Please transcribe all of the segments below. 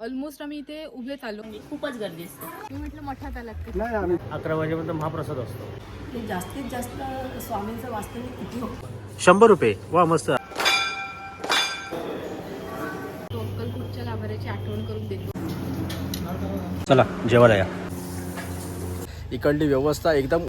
Almost आम्ही इथे उभेच आलो म्हणजे खूपच गर्दी असते. मी म्हटलं मठात आलात का? नाही आम्ही अकरा वाजेपर्यंत महाप्रसाद असतो. ते जास्तीत जास्त स्वामींचं वास्तविक किती होतं शंभर रुपये. वा मस्त. तो अक्कलकोटच्या लाभाऱ्याची आठवण करून देतो. चला जेवायला या. इकडली व्यवस्था एकदम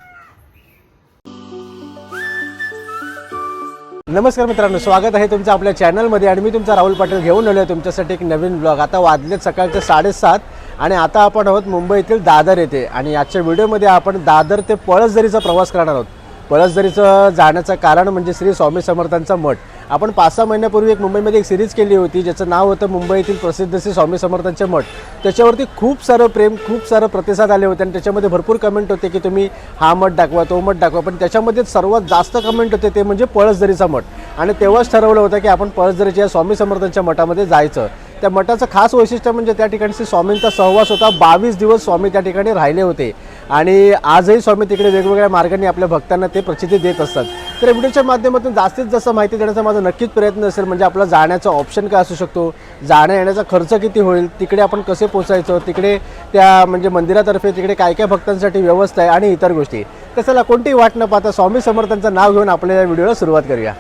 नमस्कार मित्रांनो स्वागत आहे तुमचं आपल्या चॅनलमध्ये आणि मी तुमचा राहुल पाटील घेऊन आलो आहे तुमच्यासाठी एक नवीन ब्लॉग आता वाजलेत सकाळचे साडेसात आणि आता आपण आहोत मुंबईतील दादर येथे. आणि आजच्या व्हिडिओमध्ये आपण दादर ते पळसदरीचा प्रवास करणार आहोत. पळसदरीचं जाण्याचं कारण म्हणजे श्री स्वामी समर्थांचा मठ. आपण पाच सहा महिन्यापूर्वी एक मुंबईमध्ये एक सिरीज केली होती ज्याचं नाव होतं मुंबईतील प्रसिद्ध श्री स्वामी समर्थांचे मठ. त्याच्यावरती खूप सारं प्रेम खूप सारं प्रतिसाद आले होते आणि त्याच्यामध्ये भरपूर कमेंट होते की तुम्ही हा मठ दाखवा तो मठ दाखवा. पण त्याच्यामध्ये सर्वात जास्त कमेंट होते ते म्हणजे पळसदरीचा मठ. आणि तेव्हाच ठरवलं होतं की आपण पळसदरीच्या या स्वामी समर्थांच्या मठामध्ये जायचं. त्या मठाचं खास वैशिष्ट्य म्हणजे त्या ठिकाणी श्री स्वामींचा सहवास होता. बावीस दिवस स्वामी त्या ठिकाणी राहिले होते. आणि आजही स्वामी तिकडे वेगवेगळ्या मार्गाने आपल्या भक्तांना ते प्रचिती देत असतात. तर व्हिडिओच्या माध्यमातून जास्तीत जास्त माहिती देण्याचा माझा नक्कीच प्रयत्न असेल म्हणजे आपला जाण्याचा ऑप्शन काय असू शकतो जाण्या येण्याचा खर्च किती होईल तिकडे आपण कसे पोचायचं तिकडे त्या म्हणजे मंदिरातर्फे तिकडे काय काय भक्तांसाठी व्यवस्था आहे आणि इतर गोष्टी. तर चला कोणतीही वाट न पाहता स्वामी समर्थांचं नाव घेऊन आपल्या या व्हिडिओला सुरुवात करूया.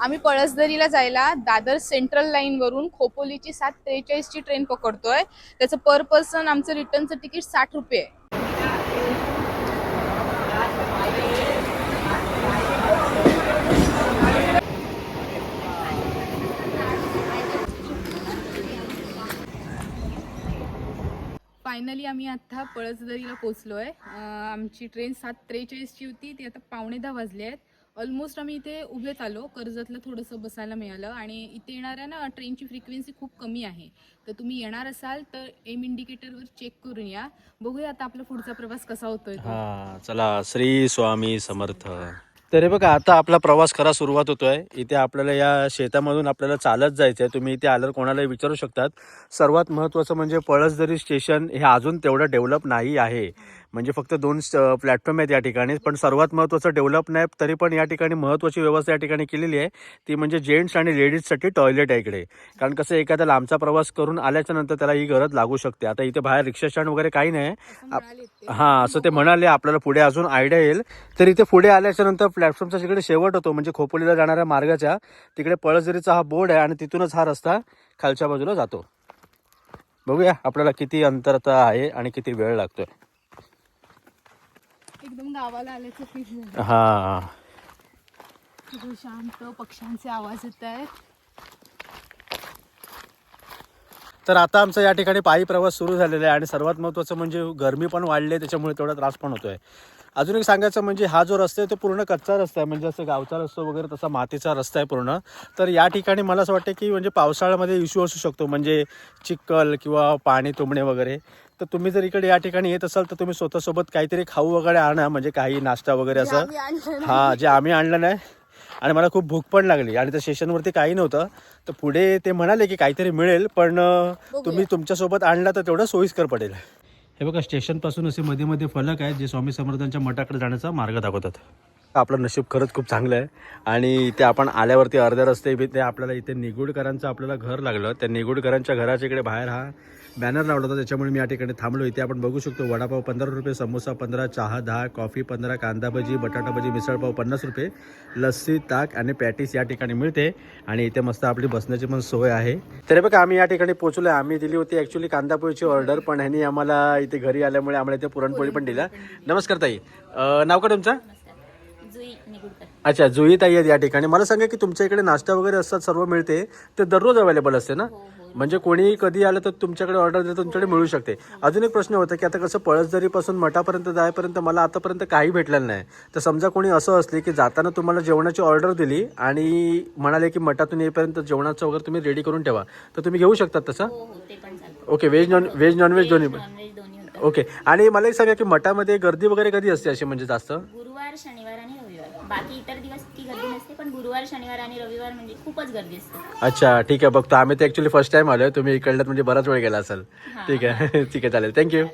आम्ही पळसदरीला जायला दादर सेंट्रल लाईनवरून खोपोलीची सात त्रेचाळीसची ट्रेन पकडतोय. त्याचं पर पर्सन आमचं रिटर्नचं तिकीट साठ रुपये आहे. फायनली आम्ही आता पळसदरीला पोहोचलोय. आहे आमची ट्रेन सात त्रेचाळीसची होती. ती आता पावणे दहा वाजले आहेत. ऑलमोस्ट आम्ही इथे उभेच आलो. कर्जतला थोडंसं बसायला मिळालं आणि इथे येणाऱ्या ना ट्रेनची फ्रिक्वेन्सी खूप कमी आहे. तर तुम्ही येणार असाल तर एम इंडिकेटरवर चेक करून या. बघूया आता आपला पुढचा प्रवास कसा होतोय तो. चला. श्री स्वामी समर्थ. तरी बघा आता आपला प्रवास खरा सुरुवात होतोय. इथे आपल्याला या शेतामधून आपल्याला चालत जायचं आहे तुम्ही इथे आल्यावर कोणालाही विचारू शकतात. सर्वात महत्त्वाचं म्हणजे पळसदरी स्टेशन हे अजून तेवढं डेव्हलप नाही आहे. म्हणजे फक्त दोन प्लॅटफॉर्म आहेत या ठिकाणी पण सर्वात महत्त्वाचं डेव्हलप नाही तरी पण या ठिकाणी महत्त्वाची व्यवस्था या ठिकाणी केलेली आहे. ती म्हणजे जेंट्स आणि लेडीजसाठी टॉयलेट आहे इकडे. कारण कसं एखादा लांबचा प्रवास करून आल्याच्यानंतर त्याला ही गरज लागू शकते. आता इथे बाहेर रिक्षा स्टँड वगैरे काही नाही. हा असं ते म्हणाले आपल्याला पुढे अजून आयडिया येईल. तर इथे पुढे आल्याच्यानंतर प्लॅटफॉर्मचा जिकडे शेवट होतो म्हणजे खोपोलीला जाणाऱ्या मार्गाच्या. तिकडे पळसदरीचा हा बोर्ड आहे आणि तिथूनच हा रस्ता खालच्या बाजूला जातो. बघूया आपल्याला किती अंतर आता आहे आणि किती वेळ लागतोय. एकदम गावाला आल्याचं फील झालं. हा. सगळं शांत पक्ष्यांचे आवाज येत आहेत. तर आता आमचा या ठिकाणी पायी प्रवास सुरू झालेला आहे आणि सर्वात महत्त्वाचं म्हणजे गरमी पण वाढली आहे त्याच्यामुळे तेवढा त्रास पण होतोय. अजून एक सांगायचं म्हणजे हा जो रस्ता आहे तो पूर्ण कच्चा रस्ता आहे. म्हणजे असं गावचा रस्ता वगैरे तसा मातीचा रस्ता आहे पूर्ण. तर या ठिकाणी मला असं वाटतं की म्हणजे पावसाळ्यामध्ये इश्यू असू शकतो. म्हणजे चिखल किंवा पाणी तुंबणे वगैरे. तर तुम्ही जर इकडे या ठिकाणी येत असाल तर तुम्ही स्वतःसोबत काहीतरी खाऊ वगैरे आणा म्हणजे काही नाश्ता वगैरे असं. हा जे आम्ही आणलं नाही. आणि मला खूप भूक पण लागली. आणि त्या स्टेशनवरती काही नव्हतं. तर पुढे ते म्हणाले की काहीतरी मिळेल पण तुम्ही तुमच्यासोबत आणला तर तेवढं सोयीस्कर पडेल. हे बघा स्टेशनपासून असे मध्ये मध्ये फलक आहेत जे स्वामी समर्थांच्या मठाकडे जाण्याचा मार्ग दाखवतात. आपलं नशीब खरंच खूप चांगलं आहे. आणि इथे आपण आल्यावरती अर्ध्या रस्ते इथे आपल्याला इथे निगुडकरांचं आपल्याला घर लागलं. त्या निगुडकरांच्या घराच्या इकडे बाहेर हा बॅनर लावला होता त्याच्यामुळे मी या ठिकाणी थांबलो. इथे आपण बघू शकतो वडापाव पंधरा रुपये समोसा पंधरा चहा दहा कॉफी पंधरा कांदा भजी बटाटा भजी मिसळपाव पन्नास रुपये लस्सी ताक आणि पॅटीस या ठिकाणी मिळते. आणि इथे मस्त आपली बसण्याची पण सोय आहे. तरी बघा आम्ही या ठिकाणी पोहोचलो आम्ही दिली होती ॲक्च्युली कांदा पोळीची ऑर्डर पण ह्यांनी आम्हाला इथे घरी आल्यामुळे आम्हाला इथे पुरणपोळी पण दिल्या. नमस्कार ताई. नाव का तुमचं? अच्छा जुई ताई आहेत या ठिकाणी. मला सांगा की तुमच्या इकडे नाश्ता वगैरे असतात सर्व मिळते. ते दररोज अवेलेबल असते ना? म्हणजे कोणी कधी आलं तर तुमच्याकडे ऑर्डर देतो तुमच्याकडे मिळू शकते. अजून एक प्रश्न होता की आता कसं पळसदरीपासून मठापर्यंत जायपर्यंत मला आतापर्यंत काही भेटलेलं नाही. तर समजा कोणी असं असले की जाताना तुम्हाला जेवणाची ऑर्डर दिली आणि म्हणाले की मठातून येईपर्यंत जेवणाचं वगैरे तुम्ही रेडी करून ठेवा तर तुम्ही घेऊ शकतात तसं? Okay veg non veg non veg दोन्ही पण. ओके आणि मला एक सांगा की मठामध्ये गर्दी वगैरे कधी असते अशी म्हणजे जास्त? गुरुवार शनिवार आणि रविवार. बाकी इतर दिवस ती गर्दी नसते पण गुरुवार शनिवार आणि रविवार म्हणजे खूपच गर्दी असते. अच्छा ठीक आहे बघतो. आम्ही तर ऍक्च्युली फर्स्ट टाइम आलोय. तुम्ही इकडल्यात म्हणजे बराच वेळ गेला असेल. ठीक आहे. ठीक आहे चालेल. थँक्यू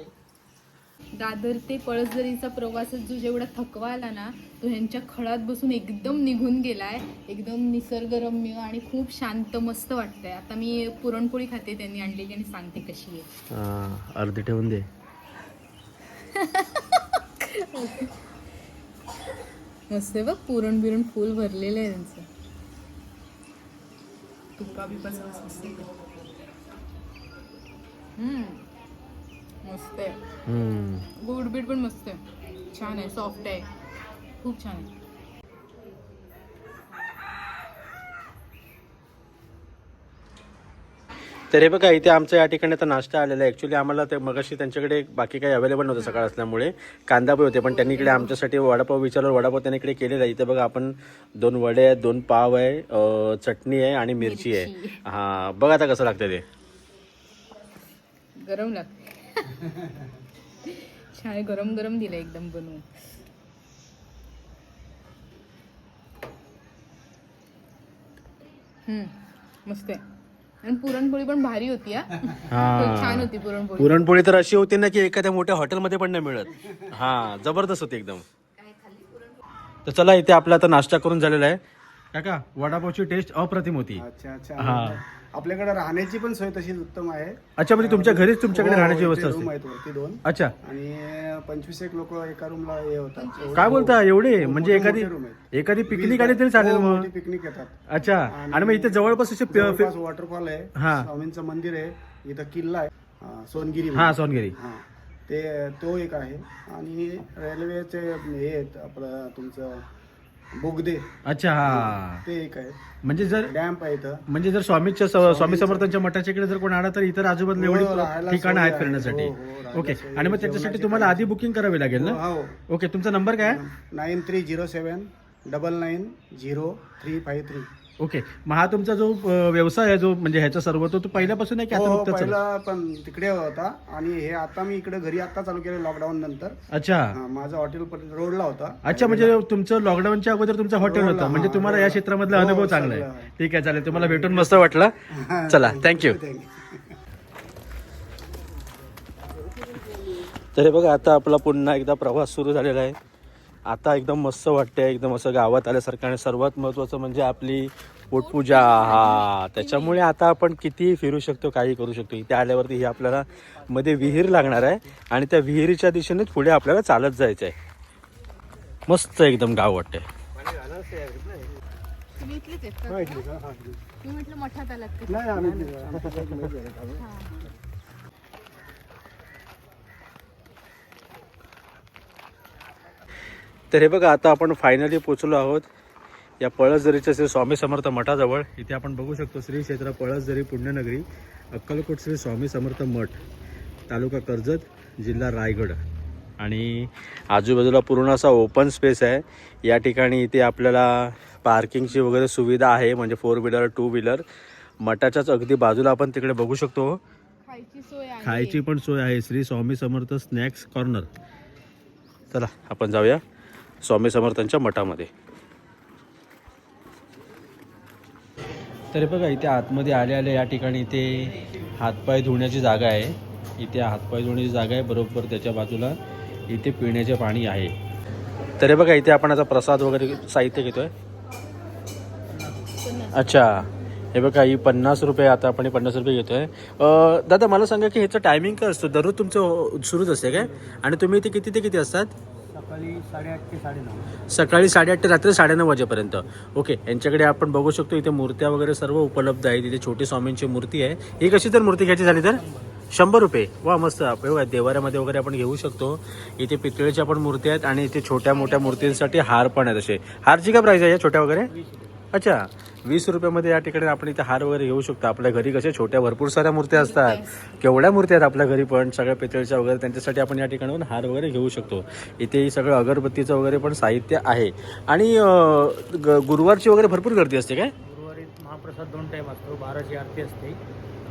दादर ते पळसदरीचा प्रवासात जो जेवढा थकवा आला ना तो ह्यांच्या खळात बसून एकदम निघून गेलाय. एकदम निसर्गरम्य आणि खूप शांत मस्त वाटतंय. आता मी पुरणपोळी खाते त्यांनी आणलेली आणि सांगते कशी आहे. अर्धी ठेवून दे. मस्त आहे बघ पुरण बिरण फुल भरलेलं आहे त्यांचं तुका मस्त येतो. हम्म. मस्त आहे हम्म. गुड बीट पण मस्त आहे छान आहे सॉफ्ट आहे खूप छान आहे तर हे बघा इथे आमचं या ठिकाणी आता नाश्ता आलेला आहे. ॲक्च्युली आम्हाला ते मगाशी त्यांच्याकडे बाकी काही अवेलेबल नव्हतं सकाळ असल्यामुळे. कांदा पण होते पण त्यांनी इकडे आमच्यासाठी वडापाव विचारलं. वडापाव त्यांनी इकडे केलेला आहे. इथे बघा आपण दोन वडे आहेत दोन पाव आहे चटणी आहे आणि मिरची आहे. हां बघा आता कसं लागतं ते. गरम लागते छान गरम गरम दिलं एकदम बनवून. मस्त आहे. आणि पुरणपोळी पण भारी होती हा. खूप छान होती पुरणपोळी. पुरणपोळी तर अशी होती ना की एखाद्या मोठ्या हॉटेलमध्ये पण नाही मिळत. हां जबरदस्त होती एकदम. तर चला इथे आपला आता नाश्ता करून झालेला आहे. काका वडापावची टेस्ट अप्रतिम होती. अच्छा अच्छा. हा. आपल्याकडे राहण्याची पण सोय तशी उत्तम आहे. अच्छा म्हणजे तुमच्या घरीच तुमच्याकडे हो, राहण्याची व्यवस्था रूम असते. आहेत वरती दोन. अच्छा. आणि पंचवीस एक लोक एका रूमला हे होतात. काय बोलता? एवढे? हो, म्हणजे मोठे एखादी room. एखादी पिकनिक आली तरी चालेल हो, मग. पिकनिक येतात. अच्छा. आणि मग इथे जवळपास असे प- जवळपास वॉटरफॉल आहे. हा. स्वामींचं मंदिर आहे. इथं किल्ला आहे. हा, सोनगिरी हा. सोनगिरी. हा. ते तो एक आहे. आणि रेल्वेचे हे आहेत. आपलं तुमचं बोगदे अच्छा हा ते एक आहे म्हणजे जर डॅम्प आहे इथं म्हणजे जर स्वामीच्या स- स्वामी समर्थांच्या मठाच्या इकडे जर कोण आला तर इतर आजूबाजूला हो, एवढी राहायला ठिकाणं सोय आहेत आहे. फिरण्यासाठी हो, हो, राहायला ओके सोय आणि मग त्याच्यासाठी जेवणाची तुम्हाला आधी बुकिंग करावी लागेल ना हो ओके तुमचा नंबर काय आहे? Nine three zero seven double nine zero three five three okay. मग हा तुमचा जो अ, व्यवसाय आहे जो म्हणजे ह्याचा सर्व तो तो पहिल्यापासून आहे की आता हो नुकताच चालू? पहिला पण तिकडे होता आणि हे आता मी इकडे घरी आता चालू केलं लॉकडाऊन नंतर. अच्छा. हा, माझं हॉटेल पण रोडला होता. अच्छा म्हणजे तुमचं लॉकडाऊनच्या अगोदर तुमचं हॉटेल होतं. म्हणजे हा, तुम्हाला या. क्षेत्रामधला हो, अनुभव चांगला आहे. ठीक आहे चालेल. तुम्हाला भेटून मस्त वाटलं. चला थँक्यू. तर हे बघा आता आपला पुन्हा एकदा प्रवास सुरू झालेला आहे. आता एकदम मस्त वाटतंय एकदम असं गावात आल्यासारखं आणि सर्वात महत्त्वाचं म्हणजे आपली पोटपूजा हा. त्याच्यामुळे आता आपण कितीही फिरू शकतो काही करू शकतो. इथे आल्यावरती ही आपल्याला मध्ये विहीर लागणार आहे आणि त्या विहिरीच्या दिशेनेच पुढे आपल्याला चालत जायचं आहे मस्त एकदम गाव वाटतंय. तुम्ही इथलेच आहेत का? इथलीच, इथलीच. मी म्हटलं मठात आलात का? नाही आम्ही इथलीच आहे. तर हे बघा आता आपण फायनली पोचलो आहोत या पळसदरीच्या श्री स्वामी समर्थ मठाजवळ. इथे आपण बघू शकतो श्री क्षेत्र पळसदरी पुण्यनगरी अक्कलकोट श्री स्वामी समर्थ मठ तालुका कर्जत जिल्हा रायगड. आणि आजूबाजूला पूर्ण असा ओपन स्पेस आहे. या ठिकाणी इथे आपल्याला पार्किंगची वगैरे सुविधा आहे म्हणजे फोर व्हीलर टू व्हीलर मठाच्याच अगदी बाजूला आपण तिकडे बघू शकतो. खायची पण सोय आहे. श्री स्वामी समर्थ स्नॅक्स कॉर्नर चला आपण जाऊया. स्वामी समर्थांच्या मठामध्ये. तरी बघा इथे आतमध्ये आले आले या ठिकाणी इथे हातपाय धुण्याची जागा आहे. इथे हातपाय धुण्याची जागा आहे बरोबर त्याच्या बाजूला इथे पिण्याचे पाणी आहे. तरी बघा इथे आपण आता प्रसाद वगैरे साहित्य घेतोय. अच्छा. हे बघा ही पन्नास रुपये आता आपण पन्नास रुपये घेतोय. आहे दादा मला सांगा की ह्याचं टायमिंग काय असतं? दररोज तुमचं सुरूच असते काय? आणि तुम्ही इथे किती ते किती असतात? सकाळी साडेआठ ते साडेनऊ. सकाळी साडेआठ ते रात्री साडेनऊ वाजेपर्यंत. ओके यांच्याकडे आपण बघू शकतो इथे मूर्त्या वगैरे सर्व उपलब्ध आहेत. इथे छोटी स्वामींची मूर्ती आहे. ही कशी तर मूर्ती घ्यायची झाली तर? शंभर रुपये. वा मस्त. बघा देवाऱ्यामध्ये वगैरे आपण घेऊ शकतो. इथे पितळेच्या पण मूर्ती आहेत आणि इथे छोट्या मोठ्या मूर्तींसाठी हार पण आहेत असे. हारची काय प्राईस आहे या छोट्या वगैरे? अच्छा. वीस रुपयामध्ये या ठिकाणी आपण इथे हार वगैरे घेऊ शकतो. आपल्या घरी कशा छोट्या भरपूर साऱ्या मूर्त्या असतात. केवढ्या मूर्त्या आहेत आपल्या घरी पण सगळ्या पितळच्या वगैरे त्यांच्यासाठी आपण या ठिकाणाहून हार वगैरे घेऊ शकतो. इथे सगळं अगरबत्तीचं वगैरे पण साहित्य आहे. आणि गुरुवारची वगैरे भरपूर गर्दी असते काय? गुरुवारी महाप्रसाद दोन टाईम असतो. बाराची आरती असते.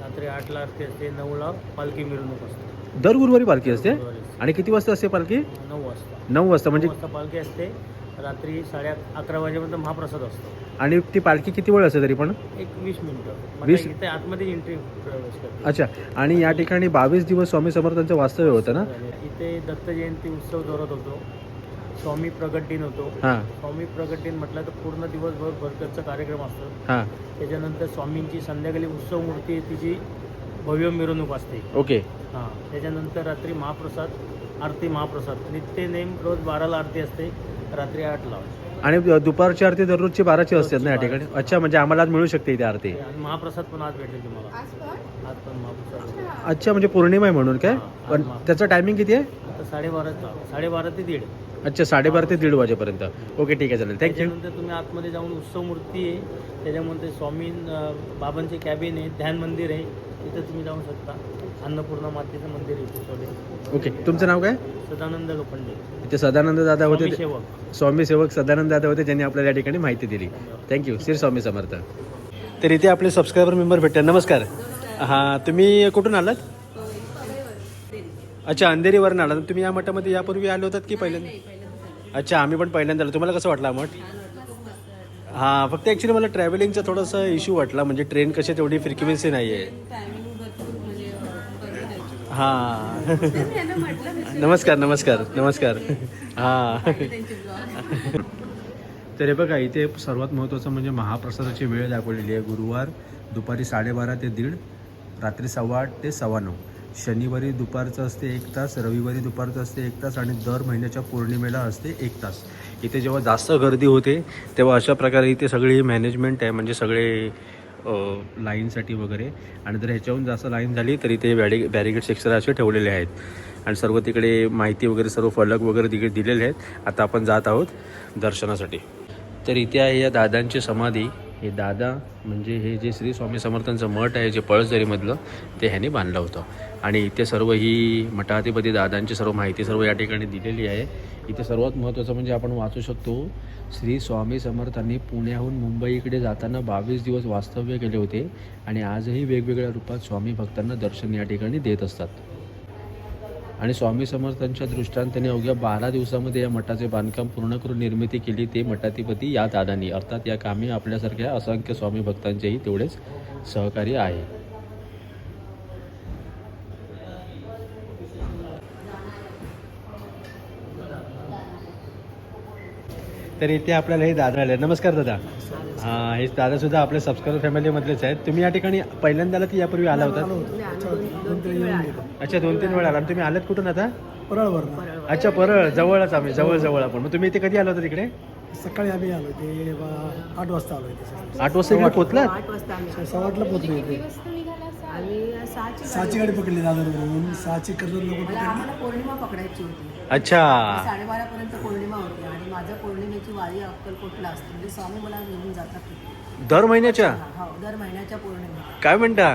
रात्री आठला आरती असते. नऊला पालखी मिरवणूक असते. दर गुरुवारी पालखी असते? आणि किती वाजता असते पालखी? नऊ वाजता. नऊ वाजता म्हणजे पालखी असते. रात्री साडे अकरा वाजेपर्यंत महाप्रसाद असतो. आणि ती पालखी किती वेळ असते तरी पण? एक वीस मिनिटं. वीस- इथे आतमध्ये एंट्री प्रवेश करते. अच्छा. आणि या ठिकाणी बावीस दिवस स्वामी समर्थांचं वास्तव्य होतं ना? इथे दत्त जयंती उत्सव दौरत होतो. स्वामी प्रगट दिन होतो. हां. स्वामी प्रगट दिन म्हटलं तर पूर्ण दिवसभर भरगतचा कार्यक्रम असतो. हां. त्याच्यानंतर स्वामींची संध्याकाळी उत्सव मूर्ती तिची भव्य मिरवणूक असते. ओके. हां. त्याच्यानंतर रात्री महाप्रसाद आरती महाप्रसाद. नित्य नेम रोज बाराला आरती असते. रात्री आठला आणि दुपारची आरती दररोजची बाराची असतात ना या ठिकाणी? अच्छा म्हणजे आम्हाला आज मिळू शकते इथे आरती. आणि महाप्रसाद पण आज भेटेल तुम्हाला. आज पण? आज पण महाप्रसाद भेटेल. अच्छा म्हणजे पौर्णिमा आहे म्हणून काय? हां, पण त्याचं टायमिंग किती आहे? आता साडेबाराचा साडेबारा ते दीड. अच्छा साडेबारा ते दीड वाजेपर्यंत. ओके ठीक आहे चालेल. थँक्यू त्याच्यानंतर तुम्ही आतमध्ये जाऊन उत्सव मूर्ती आहे. त्याच्यामध्ये स्वामी अं, बाबांचे कॅबिन आहे ध्यान मंदिर आहे. तिथं तुम्ही जाऊ शकता. अन्नपूर्णा मातेचं मंदिर आहे कुसवले ओके तुमचं नाव काय? सदानंद लोखंडे. इथे सदानंद दादा होते स्वामी सेवक. स्वामी सेवक सदानंद दादा होते ज्यांनी आपल्याला या ठिकाणी माहिती दिली. Thank you Shri Swami Samarth. तर इथे आपले सबस्क्रायबर मेंबर भेटतात. नमस्कार. हां तुम्ही कुठून आलात? अच्छा अंधेरीवरून आलात. तुम्ही या मठामध्ये यापूर्वी आले होतात की पहिल्यांदा? अच्छा आम्ही पण पहिल्यांदा आलो. तुम्हाला कसं वाटलं मठ? हां फक्त ॲक्च्युली मला ट्रॅव्हलिंगचा थोडासा इश्यू वाटला. म्हणजे ट्रेन कशी तेवढी फ्रिक्वेन्सी नाही आहे हां. नमस्कार नमस्कार नमस्कार. हां. तर हे बघा इथे सर्वात महत्त्वाचं म्हणजे महाप्रसादाची वेळ दाखवलेली आहे. गुरुवार दुपारी साडेबारा ते दीड रात्री सव्वा आठ ते सव्वा नऊ. शनिवारी दुपारचं असते एक तास रविवारी दुपारचं असते एक तास आणि दर महिन्याच्या पौर्णिमेला असते एक तास. इथे जेव्हा जास्त गर्दी होते तेव्हा अशा प्रकारे इथे सगळी मॅनेजमेंट आहे म्हणजे सगळे लाईनसाठी वगैरे. आणि जर ह्याच्याहून जास्त लाईन झाली तर इथे बॅडी बॅरिगेड्स एक्स्ट्रा असे ठेवलेले आहेत. आणि सर्व तिकडे माहिती वगैरे सर्व फलक वगैरे तिकडे दिलेले आहेत. आता आपण जात आहोत दर्शनासाठी. तर इथे आहे या दादांची समाधी. हे दादा म्हणजे हे जे श्री स्वामी समर्थांचं मठ आहे जे पळसदरीमधलं ते ह्याने बांधलं होतं. आणि इथे सर्व ही मठाधिपती दादांची सर्व माहिती सर्व या ठिकाणी दिलेली आहे. इथे सर्वात महत्त्वाचं म्हणजे आपण वाचू शकतो श्री स्वामी समर्थांनी पुण्याहून मुंबईकडे जाताना बावीस दिवस वास्तव्य केले होते आणि आजही वेगवेगळ्या रूपात स्वामी भक्तांना दर्शन या ठिकाणी देत असतात. आणि स्वामी समर्थांच्या दृष्टांताने अवघ्या बारा दिवसामध्ये या मठाचे बांधकाम पूर्ण करून निर्मिती केली ते मठाधिपती या दादांनी. अर्थात या कामी आपल्यासारख्या असंख्य स्वामी भक्तांचेही तेवढेच सहकार्य आहे. तर इथे आपल्याला हे दादा आले. नमस्कार दादा. हां हे दादा सुद्धा आपल्या सबस्क्रायबर फॅमिलीमधलेच आहेत. तुम्ही या ठिकाणी पहिल्यांदा की यापूर्वी आला होता. अच्छा दोन तीन वेळा आला. तुम्ही आलात कुठून आता? परळवरनं. अच्छा परळ. जवळच आम्ही जवळ जवळ आपण. मग तुम्ही इथे कधी आला होता तिकडे? सकाळी आम्ही आलो ते आठ वाजता आलो आठ वाजता इकडे पोहोचलात? आठ वाजता पोहोचलो आम्ही सहाची सहाची गाडी पकडली दादरवरून सहाची कर्जत लोक मला आम्हाला पौर्णिमा पकडायची होती. अच्छा. साडेबारा पर्यंत पौर्णिमा होती आणि माझ्या पौर्णिमेची वारी अक्कलकोटला असते. म्हणजे स्वामी मला घेऊन जातात तिथे. दर महिन्याच्या? हो दर महिन्याच्या पौर्णिमा काय म्हणता?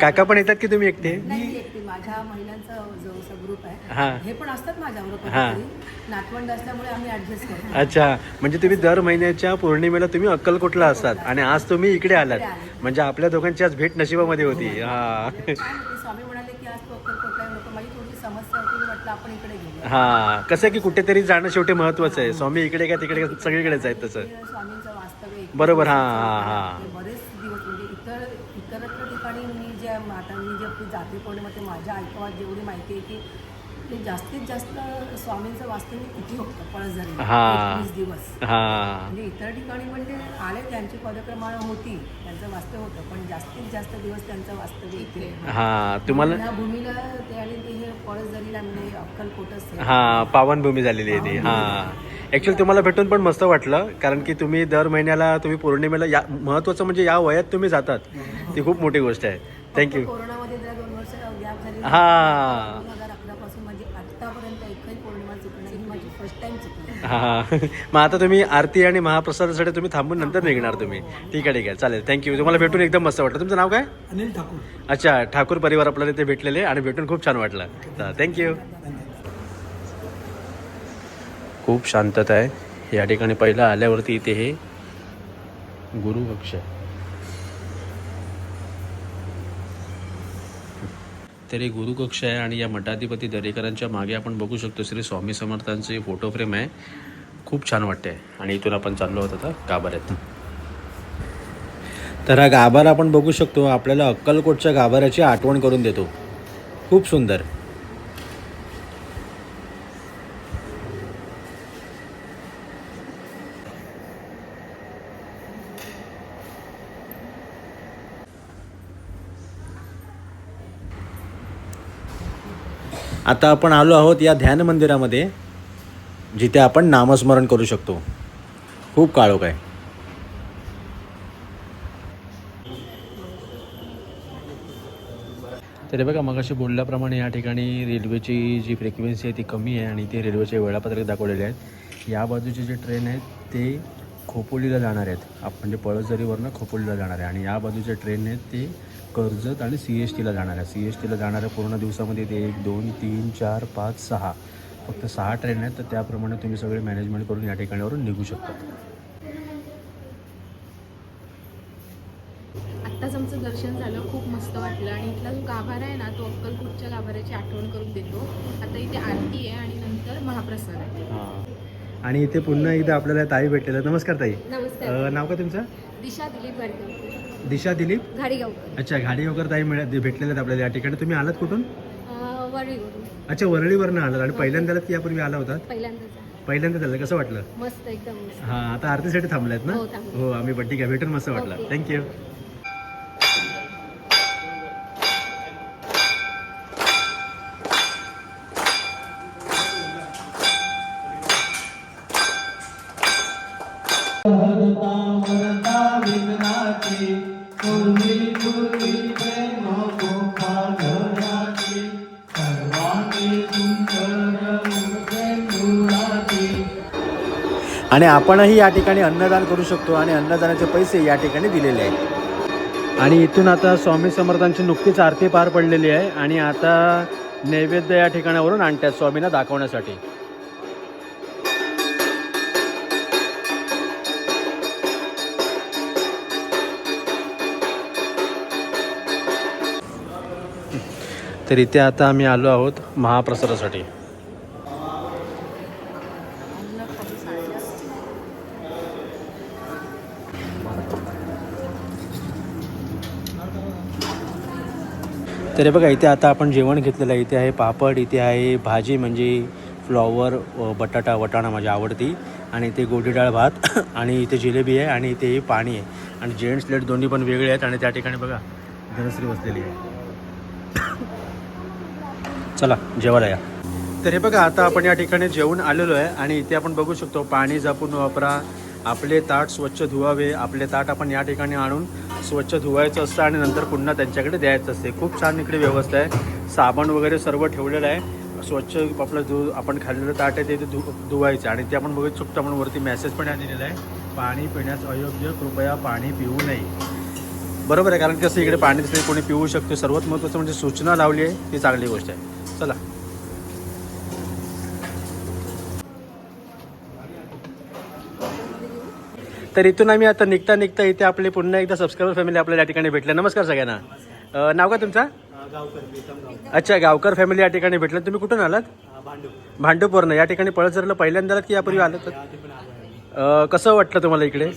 काका पण येतात की तुम्ही एकटे? नाही एकटी. माझ्या महिलांचा जो ग्रुप हा. आहे. हे. पण असतात माझ्याबरोबर हा. कधीतरी. नातवंड असल्यामुळे आम्ही ऍडजस्ट करतो. अच्छा. म्हणजे तुम्ही दर महिन्याच्या पौर्णिमेला तुम्ही अक्कलकोटला असतात. आणि आज तुम्ही इकडे आलात. म्हणजे आपल्या दोघांची आज भेट नशिबामध्ये होती. हा. छान होती. स्वामी म्हणाले की आज तू अक्कलकोटला येऊ नको माझी थोडी समस्या होती. मी म्हटलं आपण इकडे घेऊया हा. कसं आहे की कुठेतरी जाणं शेवटी महत्वाचं आहे. स्वामी इकडे का तिकडे का सगळीकडेच आहेत तसं. हे स्वामींचं वास्तव्य इकडे बरोबर, हा, हा, हा. हे बरेच दिवस म्हणजे इतर इतरत्र ठिकाणी मी ज्या माता मी जे आपली जाती पौर्णिमा ते माझ्या ऐकवात जेवढी माहिती आहे की ते जास्तीत जास्त स्वामींचं वास्तव्य किती होतं पळसझरी हा. एकवीस दिवस. हा. म्हणजे इतर ठिकाणी ते आले त्यांची पदक्रमणा होती त्यांचं वास्तव्य होतं पण जास्तीत जास्त दिवस त्यांचं वास्तव्य इथे हा तुम्हाला ह्या भूमीला ते आणि ते हे पळसझरीला म्हणजे अक्कलकोटच. हा पावनभूमी झालेली आहे ती. हा. ॲक्च्युली तुम्हाला भेटून पण मस्त वाटलं कारण की तुम्ही दर महिन्याला तुम्ही पौर्णिमेला या महत्त्वाचं म्हणजे या वयात तुम्ही जातात. ती खूप मोठी गोष्ट आहे. थँक्यू कोरोनामध्ये जरा दोन वर्ष गॅप झाली हा. दोन हजार अकरा पासून माझी आतापर्यंत एकही पौर्णिमा चुकली ही माझी फर्स्ट टाइम चुकली. हा. मग आता तुम्ही आरती आणि महाप्रसादासाठी तुम्ही थांबून नंतर निघणार तुम्ही. ठीक आहे ठीक आहे. चालेल. थँक्यू तुम्हाला भेटून एकदम मस्त वाटलं. तुमचं नाव काय? अनिल ठाकूर. अच्छा ठाकूर परिवार आपल्याला इथे भेटलेले आणि भेटून खूप छान वाटलं. थँक्यू खूप शांतता आहे. या ठिकाणी पहिलं आल्यावरती इथे हे गुरुकक्ष आहे. तर हे गुरुकक्ष आहे आणि या मठाधिपती दरेकरांच्या मागे आपण बघू शकतो. श्री स्वामी समर्थांचे फोटो फ्रेम आहे. खूप छान वाटते आणि इथून आपण चाललो होतो आता गाभाऱ्यात तर हा गाभारा आपण बघू शकतो. आपल्याला अक्कलकोटच्या गाभाऱ्याची आठवण करून देतो. खूप सुंदर. आता आपण आलो आहोत या ध्यान मंदिरामध्ये जिथे आपण नामस्मरण करू शकतो. खूप काळोख आहे. तरी बघा मग अशी बोलल्याप्रमाणे या ठिकाणी रेल्वेची जी फ्रिक्वेन्सी आहे ती कमी आहे आणि ते रेल्वेचे वेळापत्रक दाखवलेले आहेत. या बाजूचे जे ट्रेन आहेत ते खोपोलीला जाणार आहेत. आपण म्हणजे पळसझरीवरनं खोपोलीला जाणार आहे आणि या बाजूचे ट्रेन आहेत ते कर्जत आणि सी एस टीला जाणार आहे सी एस टीला जाणाऱ्या पूर्ण दिवसामध्ये ते एक दोन तीन चार पाच सहा. फक्त सहा ट्रेन आहेत तर त्याप्रमाणे तुम्ही सगळे मॅनेजमेंट करून या ठिकाणावरून निघू शकता. आत्ताच आमचं दर्शन झालं खूप मस्त वाटलं. आणि इथला जो गाभारा आहे ना तो अक्कलकोटच्या गाभाऱ्याची आठवण करून देतो. आता इथे आरती आहे आणि नंतर महाप्रसाद आहे. हां. आणि इथे पुन्हा एकदा आपल्याला ताई भेटलेलं नमस्कार ताई. नमस्कार. नाव का तुमचं? दिशा दिलीप गाडगे दिशा दिलीप? घाडीगावकर अच्छा वगैरे ताई मिळत भेटलेले आहेत आपल्याला या ठिकाणी. तुम्ही आलात कुठून? अं, वरळीवरून. अच्छा वरळीवरनं आलात. आणि पहिल्यांदा आलात की यापूर्वी आला होतात? पहिल्यांदाच आहे. पहिल्यांदा झालं कसं वाटलं? मस्त एकदम मस्त. हां आता आरतीसाठी थांबलायत ना? हो. हो आम्ही पण ठीक आहे. भेटून मस्त वाटलं. ओके. थँक्यू आणि आपणही या ठिकाणी अन्नदान करू शकतो आणि अन्नदानाचे पैसे या ठिकाणी दिलेले आहेत. आणि इथून आता स्वामी समर्थांची नुकतीच आरती पार पडलेली आहे आणि आता नैवेद्य या ठिकाणावरून आणतात स्वामींना दाखवण्यासाठी. तर इथे आता आम्ही आलो आहोत महाप्रसादासाठी. तरी बघा इथे आता आपण जेवण घेतलेलं आहे. इथे आहे पापड इथे आहे भाजी म्हणजे फ्लॉवर व बटाटा वटाणा माझी आवडती. आणि इथे गोडी डाळ भात. आणि इथे जिलेबी आहे आणि इथे पाणी आहे. आणि जेंट्स प्लेट दोन्ही पण वेगळे आहेत आणि त्या ठिकाणी बघा धनश्री बसलेली आहे. चला जेवायला या. तर हे बघा आता आपण या ठिकाणी जेवून आलेलो आहे आणि इथे आपण बघू शकतो पाणी जपून वापरा. आपले ताट स्वच्छ धुवावे आपले ताट आपण या ठिकाणी आणून स्वच्छ धुवायचं असतं आणि नंतर पुन्हा त्यांच्याकडे द्यायचं असते. खूप छान इकडे व्यवस्था आहे. साबण वगैरे सर्व ठेवलेलं आहे. स्वच्छ आपलं धु आपण खाल्लेलं ताट आहे ते धु धुवायचं आणि ते आपण बघू शकतो आपण वरती मेसेज पण दिलेला आहे. पाणी पिण्यास अयोग्य कृपया पाणी पिऊ नये. बरोबर आहे कारण कसं इकडे पाणी दिसले कोणी पिऊ शकतो. सर्वात महत्त्वाचं म्हणजे सूचना लावली आहे ती चांगली गोष्ट आहे. चला. तर इथून आम्ही आता निघता निघता इथे आपले पुन्हा एकदा सबस्क्रायबर फॅमिली आपल्याला या ठिकाणी भेटले. नमस्कार सगळ्यांना. नाव का तुमचा? अच्छा गावकर फॅमिली या ठिकाणी भेटलं. तुम्ही कुठून आलात? भांडूपूरनं. या ठिकाणी पळसरला पहिल्यांदा आलात की यापूर्वी आलं तर कसं वाटलं तुम्हाला इकडे?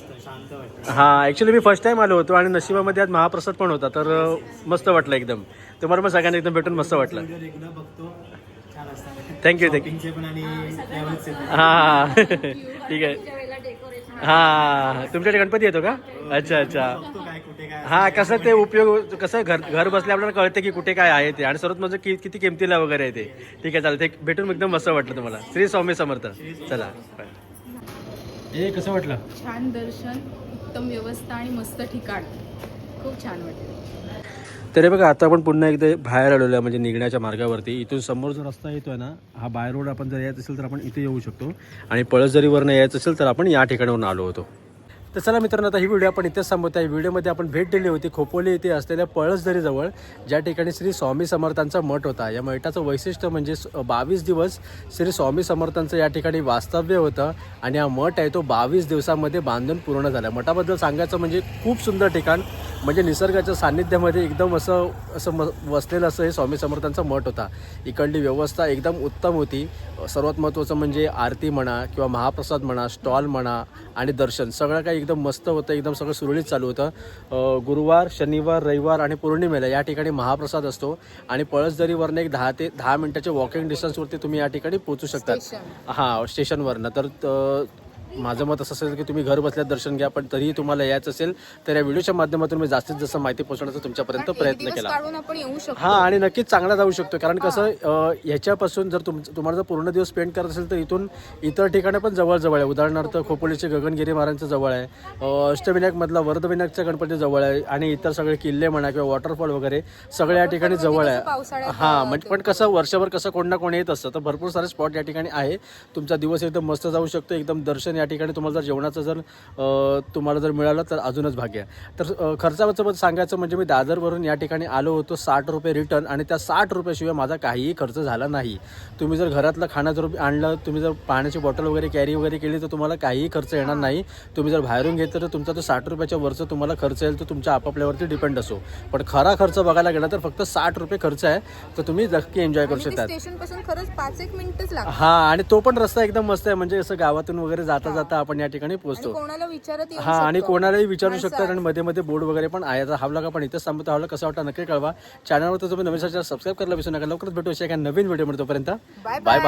हां ॲक्च्युली मी फर्स्ट टाईम आलो होतो आणि नशिबामध्ये आज महाप्रसाद पण होता तर मस्त वाटलं एकदम. तुम्हाला पण सगळ्यांना एकदम भेटून मस्त वाटलं. थँक्यू थँक्यू हां ठीक आहे. हां तुमच्याकडे गणपती येतो का? अच्छा अच्छा. हां कसं ते उपयोग कसं घर घर बसल्या आपल्याला कळतं की कुठे काय आहे ते. आणि सर्वात म्हणजे कि किती किमतीला वगैरे आहे ते. ठीक आहे चालेल. ते भेटून एकदम मस्त वाटलं तुम्हाला. श्री स्वामी समर्थ. चला. ए कसं वाटलं? छान दर्शन उत्तम व्यवस्था आणि मस्त ठिकाण. खूप छान वाटलं. तरी बघा आता आपण पुन्हा एकदा बाहेर आलेलो आहे म्हणजे निघण्याच्या मार्गावरती. इथून समोर जो रस्ता येतोय ना हा बाय रोड आपण जर यायचं असेल तर आपण इथे येऊ शकतो. आणि पळसदरीवरनं यायचं असेल तर आपण या ठिकाणावरून आलो होतो. तर चला मित्रांनो आता ही व्हिडिओ आपण इथेच थांबवतो. या व्हिडिओमध्ये आपण भेट दिली होती खोपोली येथे असलेल्या पळसदरीजवळ ज्या ठिकाणी श्री स्वामी समर्थांचा मठ होता. या मठाचं वैशिष्ट्य म्हणजे बावीस दिवस श्री स्वामी समर्थांचं या ठिकाणी वास्तव्य होतं आणि हा मठ आहे तो बावीस दिवसामध्ये बांधून पूर्ण झाला. मठाबद्दल सांगायचं म्हणजे खूप सुंदर ठिकाण म्हणजे निसर्गाच्या सान्निध्यामध्ये एकदम असं असं म वसलेलं असं हे स्वामी समर्थांचा मठ होता. इकडली व्यवस्था एकदम उत्तम होती. सर्वात महत्त्वाचं म्हणजे आरती म्हणा किंवा महाप्रसाद म्हणा स्टॉल म्हणा आणि दर्शन. सगळं काही एकदम मस्त होतं एकदम सगळं सुरळीत चालू होतं. गुरुवार शनिवार रविवार आणि पौर्णिमेला या ठिकाणी महाप्रसाद असतो. आणि पळसदरीवरनं एक दहा ते दहा मिनिटाच्या वॉकिंग डिस्टन्सवरती तुम्ही या ठिकाणी पोहोचू शकतात हां स्टेशनवरनं तर माझं मत असं असेल की तुम्ही घर बसल्या दर्शन घ्या पण तरीही तुम्हाला यायचं असेल तर या व्हिडिओच्या माध्यमातून मी जास्तीत जास्त माहिती पोहोचवण्याचा तुमच्यापर्यंत प्रयत्न केला. हा आणि नक्कीच चांगला जाऊ शकतो कारण कसं ह्याच्यापासून जर तुम तुम्हाला जर पूर्ण दिवस स्पेंड करत असेल तर इथून इतर ठिकाणं पण जवळ जवळ आहे. उदाहरणार्थ खोपोलीचे गगनगिरी महाराजांचं जवळ आहे. अष्टविनायकमधला वरदविनायकच्या गणपती जवळ आहे आणि इतर सगळे किल्ले म्हणा किंवा वॉटरफॉल वगैरे सगळे या ठिकाणी जवळ आहे. हा म्हणजे पण कसं वर्षभर कसं कोण ना कोण येत असतं तर भरपूर सारे स्पॉट या ठिकाणी आहे. तुमचा दिवस एकदम मस्त जाऊ शकतो एकदम दर्शन या ठिकाणी तुम्हाला जर जेवणाचं जर तुम्हाला जर मिळालं तर अजूनच भाग्य आहे. तर खर्चाचं पण सांगायचं म्हणजे मी दादरवरून या ठिकाणी आलो होतो साठ रुपये रिटर्न आणि त्या साठ रुपयाशिवाय माझा काहीही खर्च झाला नाही. तुम्ही जर घरातलं खाणं जर आणलं तुम्ही जर पाण्याची बॉटल वगैरे कॅरी वगैरे केली तर तुम्हाला काहीही खर्च येणार नाही. तुम्ही जर बाहेरून घेतलं तर तुमचा तो साठ रुपयाच्या वरचं तुम्हाला खर्च येईल तो तुमच्या आपापल्यावरती डिपेंड असो. पण खरा खर्च बघायला गेला तर फक्त साठ रुपये खर्च आहे तर तुम्ही नक्की एन्जॉय करू पासून खरंच पाच एक मिनिटच हा आणि तो पण रस्ता एकदम मस्त आहे. म्हणजे असं गावातून वगैरे जाता जाता आपण या ठिकाणी पोहोचतो. कोणाला विचारत येऊ हा आणि. कोणालाही विचारू शकतात आणि मध्ये मध्ये बोर्ड वगैरे पण आहे. तर हा vlog आपण इथेच थांबतो हा vlog कसा वाटला नक्की कळवा. चॅनलवर तुम्ही नवीन सबस्क्राईब करायला विसरू नका. लवकरच भेटू अशा एका नवीन व्हिडिओ तोपर्यंत. बाय. बाय